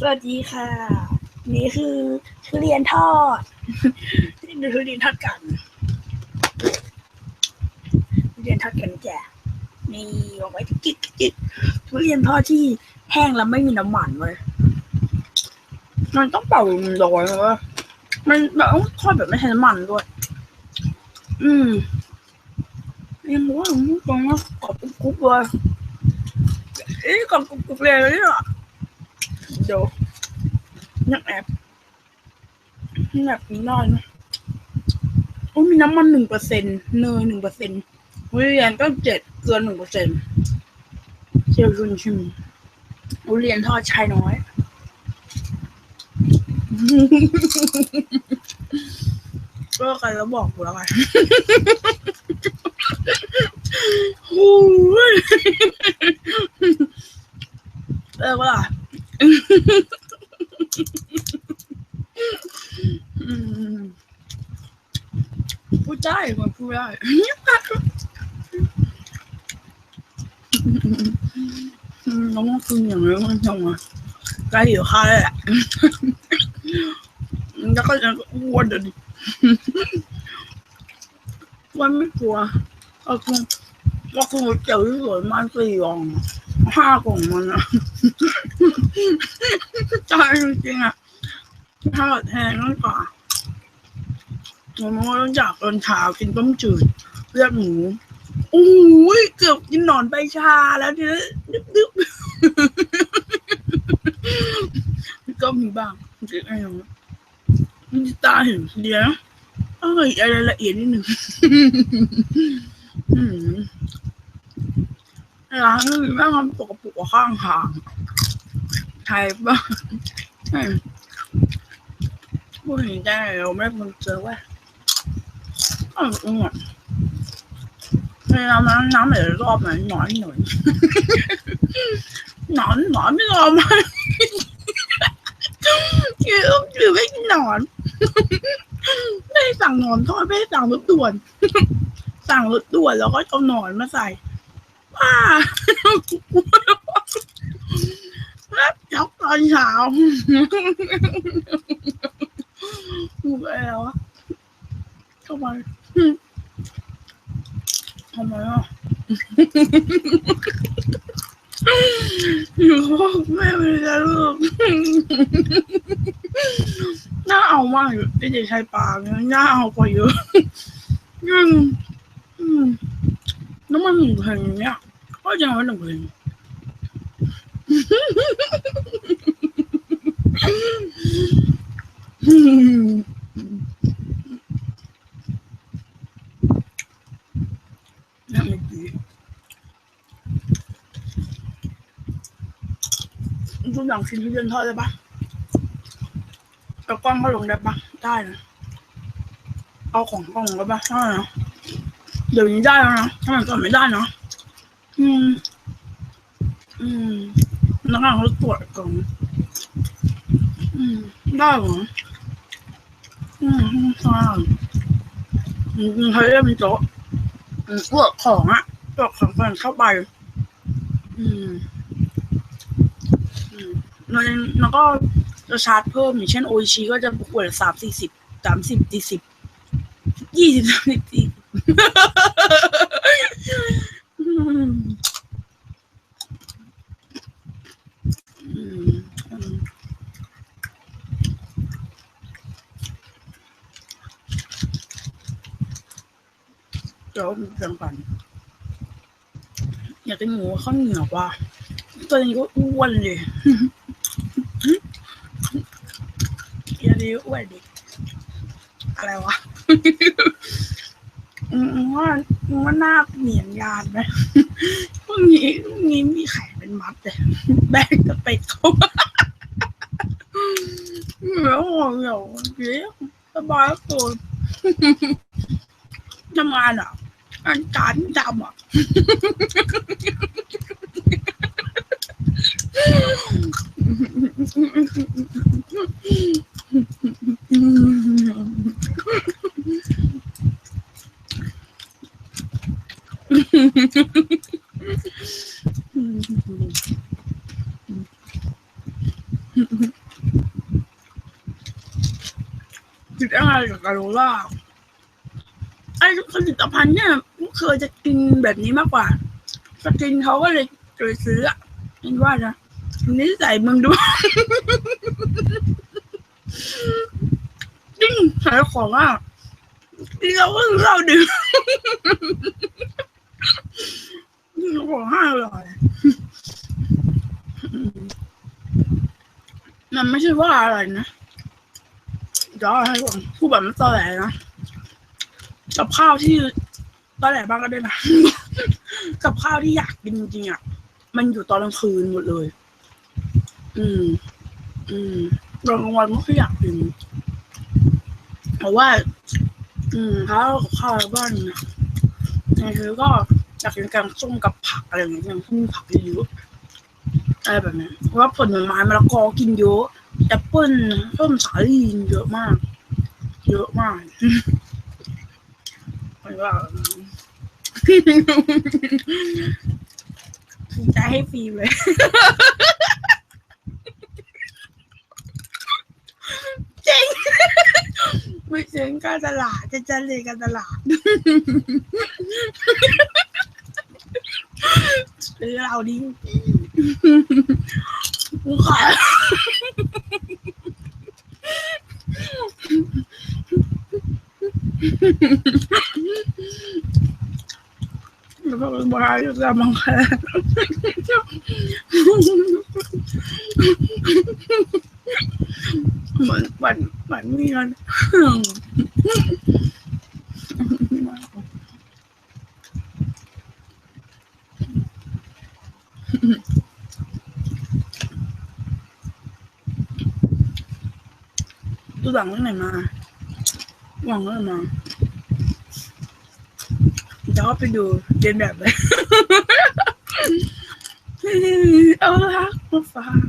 สวัสดีค่ะ นี่คือทุเรียนทอดนี่ดูทุเรียนทอดกันทุเรียนทอดกันจ้ะนี่วางไว้ที่กิ๊กกิ๊กทุเรียนทอดที่แห้งแล้วไม่มีน้ำมันเว้ยมันต้องเป่าร้อนเลยเว้ยมันแบบต้องทอดแบบไม่ใช้น้ำมันด้วย อืมยังว่าตรงว่ากรอบกรุบเลยเอ้ยกรอบกรุบเลยเนี่ย ดี๋ยวนักแอบนักนิดหน่อยนะโอ้มีน้ำมันหนึ่งเปอร์เซ็นต์เนยหนึ่งเปอร์เซ็นต์วิเรียนก็เจ็ดเกลือหนึ่งเปอร์เซ็นต์เชียวชุนชิมทุเรียนทอดชายน้อย ก็ใครแล้วบอกกูแล้วไงโอ้ยเลิกว่าล่ะ พูดได้มันพูดได้น้องก็คืออย่างนี้มันจังใกล้อยู่ค่าแล้วแหละแล้วก็จะอ้วนเดี๋ยวนี้วันไม่กลัวก็คือก็คือเจียวที่สวยมากสี่กล่องห้ากล่องมันอะ ใช่จริงๆอะถ้าแบบแพงมากกว่าผมว่าต้องอยากตอนเช้ากินต้มจืดเลือดหมูโอ้ยเกือบกินหนอนใบชาแล้วเนี่ยดึ๊บดึ๊บก็มีบ้างเด็กไอ้หนูมันจะตาเห็นเดียวเอ้ยอะไรละเอียดนิดหนึ่งร้านนี้แม่งมันปกปุกข้างทาง ไทยบ้างใช่พูดถึงได้เราไม่ได้มันเจอว่าอืมอืมอะน้ำน้ำน้ำเหลือรอบไหนหนอนหน่อยหนอนหนอนไม่รอมาคือคือไม่กินหนอนไม่สั่งหนอนทอดไม่สั่งรถด่วน สั่งรถด่วนแล้วก็เอาหนอนมาใส่ว้า แล้วช็อกตอนเช้าดูไปแล้วทำไมทำไมอะอยู่เขาบอกแม่ไม่ได้ลูกน่าเอามากอยู่ไอ้เด็กชายปากเนี่ยน่าเอากว่าเยอะอืมอืมน้ำมันหนึ่งเพลงเนี่ยก็ยังไว้หนึ่งเพลง อืมน่าม่ดีทุกอย่างชิ้นที่เดินทอดได้ปะเอากล้องเขาลงได้ปะได้นะเอาของกล้องได้ปะได้นะเดี๋ยวนี้ได้แล้วนะถ้ามันก่อนไม่ได้เนาะอืม อืม แล้วก็เขาตรวจก่อนอืมได้เหรออืมใช่อืมเขาเรียกเป็นโต๊ะอืมตรวจของอะตรวจของก่อนเข้าไป อืมอืมแล้วแล้วก็จะชาร์จเพิ่มอย่างเช่นโอชิก็จะขวดสามสี่สิบสามสิบสี่สิบยี่สิบสามสิบสี่ อืมอืมอืม เดี๋ยวเรื่อก่อนอยากกินหมูข้าวเหนียวว่ะตัวนี้ก็อ้วนเลยอย่าดีอ้วนดิอะไรวะว่าว่าหน้าเหนียนยานไหมพวกนี้พวกนี้มีไข่เป็นมัดเลยแบกจะไปเขาแล้วหัวเหนียวเกี้สบายตัวทำงานอะ งานการดำอะ ผลิตภัณฑ์เนี่ยเคยจะกินแบบนี้มากกว่าจะกินเขาก็เลยเลยซื้ออะเห็นว่านะนิสัยมึงดูจริงขายของอะเราก็เราดื่มของห้าอร่อยมันไม่ใช่ว่าอะไรนะเดี๋ยวเอาให้ก่อนพูดแบบไม่ตอแหลนะ กับข้าวที่ตอนแหลบ้างก็ได้นะ กับข้าวที่อยากกินจริงๆอะ มันอยู่ตอนกลางคืนหมดเลย อืม อืมตอนกลางวันไม่ค่อยอยากกินเพราะว่า อืมข้าวกับข้าวบ้านนี่คือก็อยากกินแกงส้มกับผักอะไรอย่างเงี้ยย่างที่มีผักเยอะๆอะไรแบบนี้เพราะว่าผลไม้มะละกอกินเยอะแอปเปิ้ลส้มสาลี่เยอะมาก เยอะมาก ไม่ว่าจะให้ฟรีเลยเจ๋งไม่เจ๋งการตลาดจะจะเลยการตลาดซื้อเราดิขายแล้วก็บอ กให้จะมังแค่เหมือนเหมือนเหมือนมีเงิน ตัวหลังเรื่อง ไปดูเรียนแบบเลยเอารักมาฝาก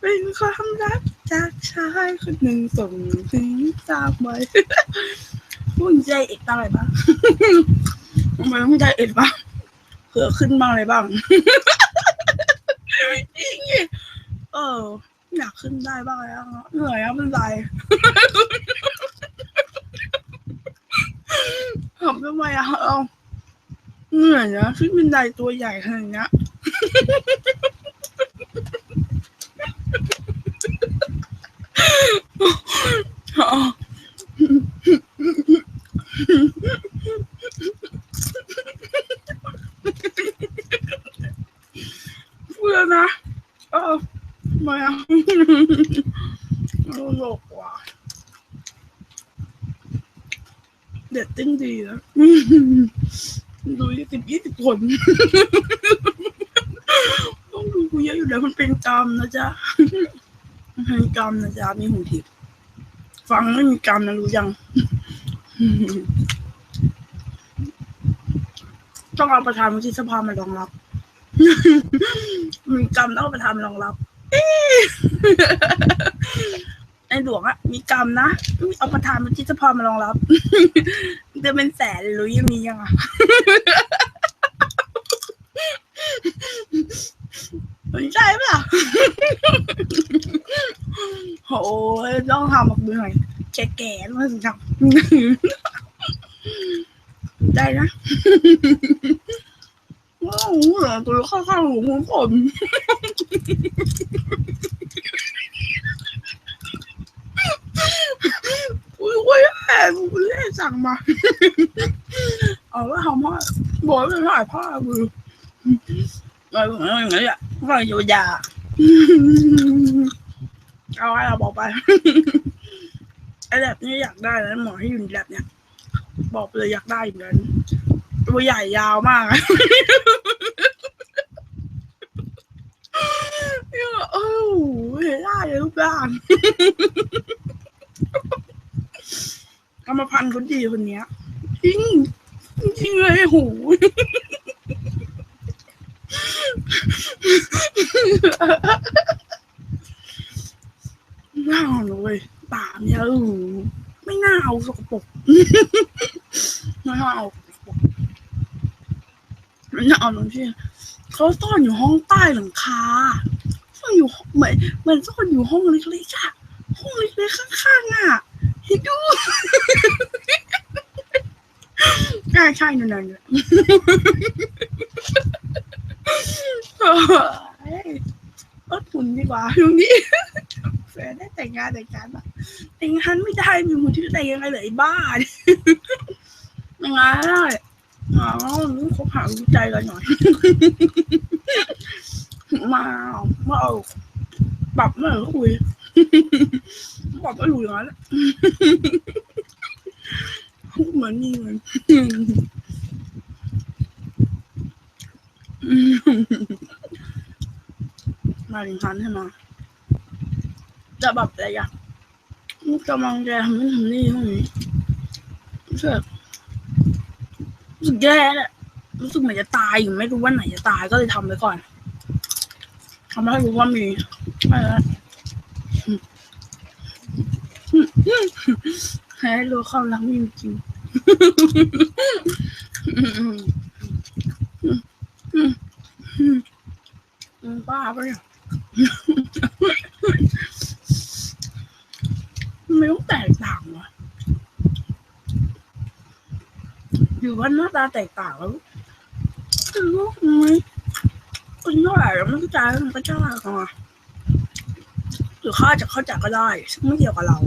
เป็นความรักจากชายคนหนึ่งส่งถึงจากไว้พูดใจเอกตั้งอะไรบ้างทำไมต้องใจเอกบ้างเผื่อขึ้นบ้างอะไรบ้างจริงเอออยากขึ้นได้บ้างแล้วเหนื่อยครับเป็นไรทำทำไมอะเอา เหนื่อยนะขึ้นบันไดตัวใหญ่ขนาดเนี้ยพูดแล้วนะเออทำไมอะตลกว่ะเด็ดติ้งดีนะ ดูยี่สิบยี่สิบคน ต้องดูกูเยอะอยู่แล้วมันเป็นกรรมนะจ๊ะมันเป็นกรรมนะจ๊ะมีหูทิพย์ฟังไม่มีกรรมนะรู้ยัง ต้องเอาประธานวุฒิสภามารองรับ มีกรรมต้องเอาประธานมารองรับเอ๊ะในหลวงอะมีกรรมนะ เอาประธานวุฒิสภามารองรับ จะเป็นแสนรู้ยังมียังอะสนใจปะล่ะโอ้ยต้องทำออกมือหน่อยแก่ๆต้องถึงทำได้นะว้าวเหรอตัวข้างๆหูผมผม อุ้ยเว้ยแอบกูเล่ สั่งมา เอาแล้วทำว่าบอกไม่ถ่ายผ้ามืออะไรอย่างเงี้ยว่าอยู่ยาเอาไว้เราบอกไปไอ้แบบนี้อยากได้นะหมอที่อยู่ในแบบเนี้ยบอกเลยอยากได้อย่างนั้นตัวใหญ่ยาวมากเนี่ยเออเห็นได้เลยรูปร่าง รรมพันธุ์คนดีคนเนี้ยจริงจริงเลยโหน่าเอาเลยตาเนี่ยเออไม่น่าเอาสกปรกไม่น่าเอาสกปรกไม่น่าเอาตรงที่เขาซ่อนอยู่ห้องใต้หลังคาเออยู่เหมือนเหมือนซ่อนอยู่ห้องเล็กๆอะห้องเล็กๆข้างๆอะเห็นดู ใช่ใช่นั่นนั่นลดทุนดีกว่าตรงนี้แฟนได้แต่งงานแต่งงานอะแต่งงานไม่ได้มีคนที่แต่งยังไงเลยบ้าเนี่ยยังไงได้อ๋อคบหาดูใจกันหน่อยมามาเอาปรับม่เมือคุยปรับไม่รู้อย่างนั้น แหละเหมือนนี่เลยมาถึงคันใช่ไหมจะแบบอะไรอะกำลังจะทำนู่นทำนี่พวกนี้รู้สึกรู้สึกแย่แหละรู้สึกเหมือนจะตายอยู่ไม่รู้ว่าไหนจะตายก็เลยทำไปก่อนทำให้รู้ว่ามีอะไรให้รู้ความรักมีจริง บ้าไปเนี่ยไม่ต้องแตกต่างวะอยู่ว่าหน้าตาแตกต่างแล้วคือว่าทำไมคนเท่าไหร่แล้วไม่เข้าใจมันก็จ้ากันวะหรือเขาอาจจะเข้าใจก็ได้ซึ่งไม่เกี่ยวกับเรา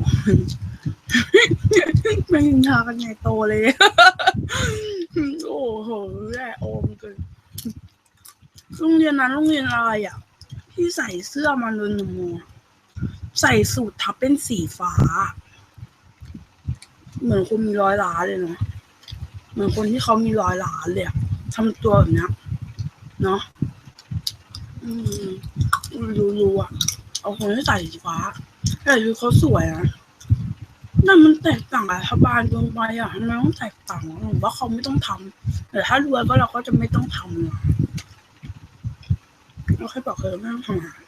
ไม่ยินทากันใหญ่โตเลย โอ้โหแย่โอมเกินโรงเรียนนั้นโรงเรียนอะไรอะ ที่ใส่เสื้อมาโดนหนูใส่สูททับเป็นสีฟ้า เหมือนคนมีร้อยล้านเลยเนาะเหมือนคนที่เขามีร้อยล้านเลยอะทำตัวแบบเนี้ยเนาะอืมรู้รู้อะเอาคนที่ใส่สีฟ้าแต่ดูเขาสวยนะ นั่นมันแตกต่างกับรัฐบาลเกินไปอะทำไมต้องแตกต่างวะผมว่าเขาไม่ต้องทำแต่ถ้ารวยก็เราก็จะไม่ต้องทำนะเราแค่บอกเลยไม่ต้องทำงาน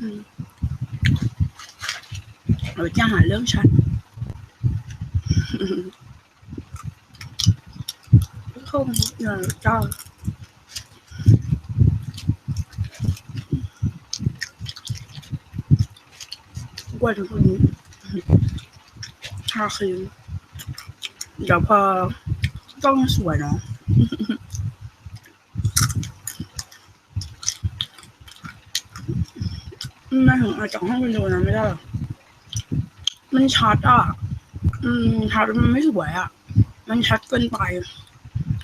อืมเราจะหาเรื่องฉัน không nhờ cho quay được คนนี้ ทาครีมเดี๋ยวพอต้องสวยเนาะไม่ถึงอาจจากห้องวิดีโอนะไม่ได้หรอกมันชัดอะ อืมชัดมันไม่สวยอะ มันชัดเกินไป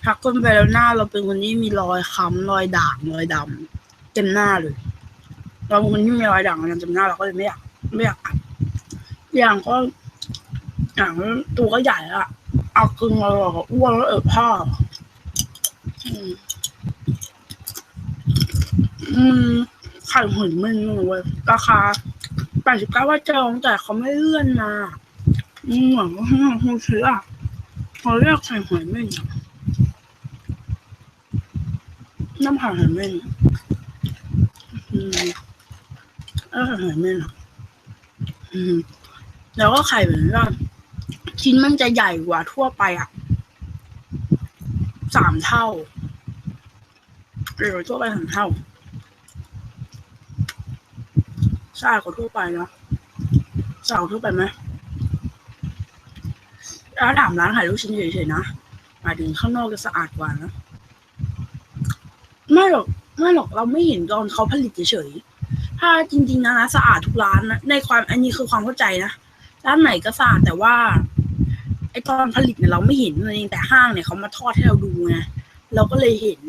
ชัดเกินไปแล้วหน้าเราเป็นคนที่มีรอยค้ำรอยด่างรอยดำเต็มหน้าเลย เราเป็นคนที่มีรอยด่างรอยดำเต็มหน้าเราก็เลยไม่อยากไม่อยากอัด อย่างก็อย่างตัวก็ใหญ่อะเอากึ่งเราก็อ้วนแล้วเออผ้าอืมอืมไข่หอยเม่นเลยเว้ยราคาแปดสิบเก้าว่าจองแต่เขาไม่เลื่อนมาอืมเหมือนว่าเขาซื้ออะเขาเรียกไข่หอยเม่นน้ำผักหอยเม่นอืมเออไข่หอยเม่นอืม แล้วก็ไข่เหมือนว่าชิ้นมันจะใหญ่กว่าทั่วไปอะสามเท่าเร็วทั่วไปสามเท่าใช่กว่าทั่วไปเนาะสาวทั่วไปไหมแล้วถามร้านขายลูกชิ้นเฉยๆนะหมายถึงข้างนอกจะสะอาดกว่านะไม่หรอกไม่หรอกเราไม่เห็นตอนเขาผลิตเฉยๆถ้าจริง ๆนะนะสะอาดทุกร้านนะในความอันนี้คือความเข้าใจนะ ร้านไหนก็สะอาดแต่ว่าไอตอนผลิตเนี่ยเราไม่เห็นนั่นเองแต่ห้างเนี่ยเขามาทอดให้เราดูไงเราก็เลยเห็น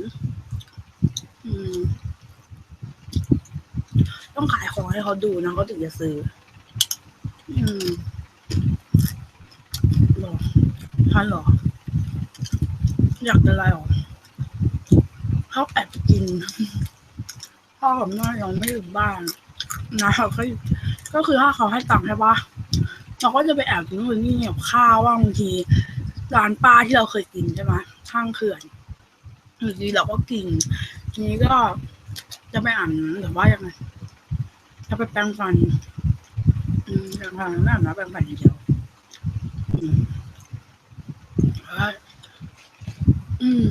อืม ต้องขายของให้เขาดูนะเขาถึงจะซื้อ อืมหรอท่านหรอ อยากอะไรหรอเขาแอบกิน พ่อกับแม่ยังไม่อยู่บ้านนะเขาก็อก็คือถ้าเขาให้ตังค์ใช่ปะ เราก็จะไปแอบกินนู่นนี่กับข้าวว่าบางทีร้านป้าที่เราเคยกินใช่ไหมข้างเขื่อนบางทีเราก็กินทีนี้ก็จะไปอ่านหรือว่ายังไงจะไปแปรงฟันอืมแปรงฟันไม่าบน้ำแปรงฟันอย่างเดียวอืมอืม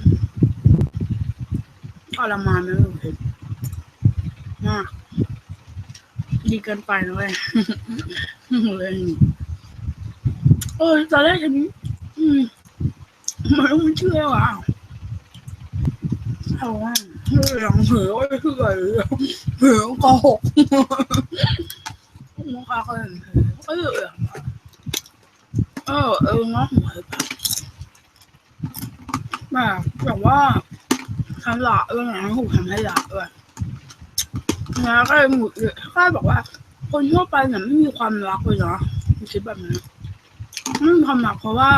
ทรมานไหมลูกเพชรมากดีเกินไปนะเว้ยเลย เออตอนแรกฉันอืมมันไม่เชื่อว่ะเอาว่าเรื่องเหือไม่เชื่อเลยเหือโกหกมุกอาเคยเห็นเหือเออเออเออเนาะเหมือนแบบแบบแบบว่าทำหละเรื่องนั้นถูกทำให้หละด้วยนะก็เลยหมุดเลยก็บอกว่า คนทั่วไปเนี่ยไม่มีความรักเลยเนาะคิดแบบนี้ ไม่มีความรักเพราะว่า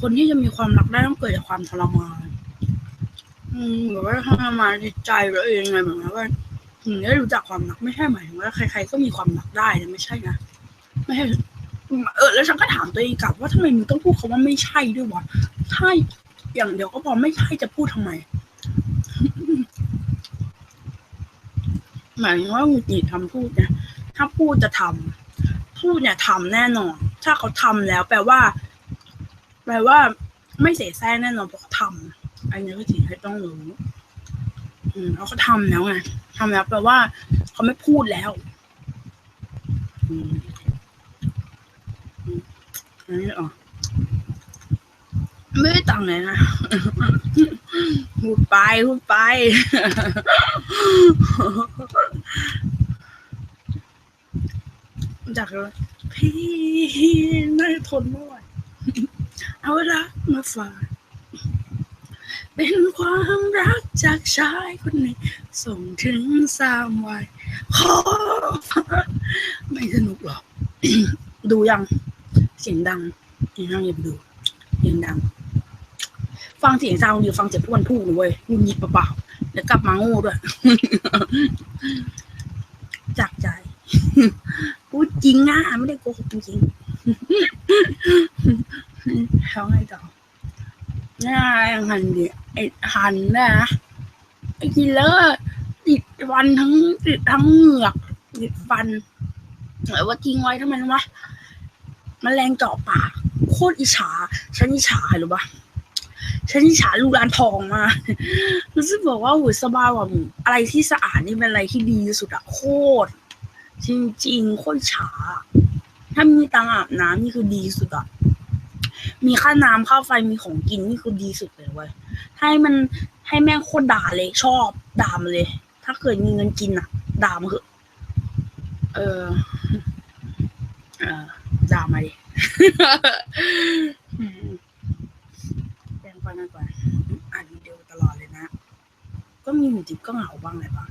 คนที่จะมีความรักได้ต้องเกิดจากความทรมานอืมแบบว่าทรมานจิตใจตัวเองไงแบบนั้นว่าถึงได้รู้จักความรักไม่ใช่หมายถึงว่าใคร ๆ ก็มีความรักได้นะไม่ใช่นะไม่ใช่เออ แล้วฉันก็ถามตัวเองกลับว่าทำไมมึงต้องพูดคำว่าไม่ใช่ด้วยวะใช่อย่างเดียวก็พอไม่ใช่จะพูดทำไมหมายถึงว่าหงุดหงิดทำพูดเนี่ยถ้าพูดจะทำพูดเนี่ยทำแน่นอน ถ้าเขาทำแล้ว แปลว่า แปลว่า ไม่เสียแซ่แน่นอนเพราะเขาทำอันนี้ก็สิ่งที่ต้องรู้ อืมแล้วเขาทำแล้วไงทำแล้วแปลว่า เขาไม่พูดแล้วอืมอืมอันนี้อ๋อไม่ได้ตังค์เลยนะพูดไปพูดไป จากเลยพี่น่าทนไม่ไหวเอารักมาฝากเป็นความรักจากชายคนหนึ่งส่งถึงสามวัยขอไม่สนุกหรอก ดูยังเสียงดังเสียงดังอย่าไปดูเสียงดัง ฟังเสียงซาวด์อยู่ฟังเสียงพวกมันพูดเว้ยงุนยิบเปล่าๆแล้วกลับมาโง่ด้วยจากใจ พูดจริงนะไม่ได้โกหกจริงๆแล้วไงต่อนี่ยหันดิไอหันนะไอกินแล้วติดฟันทั้งติดทั้งเหงือกติดฟันแต่ว่าทิ้งไว้ทำไมรู้ปะแมันแรงเจาะปากโคตรอิจฉาฉันอิจฉาใครรู้ปะฉันอิจฉาลูกร้านทองมารู้สึกบอกว่าหูสบายกว่าอะไรที่สะอาดนี่เป็นอะไรที่ดีที่สุดอะโคตร จริงๆโคตรฉาถ้ามีตังอาบน้ำนี่คือดีสุดอะมีค่าน้ำค่าไฟมีของกินนี่คือดีสุดเลยเว้ยให้มันให้แม่งโคตรด่าเลยชอบด่ามันเลย ถ้าเกิดมีเงินกินอะด่ามันเถอะเออเออด่ามาดิแปลงฟันกันก่อนอ่านวิดีโอตลอดเลยนะ ก็มีหนูจิบก็เหงาบ้างอะไรบ้าง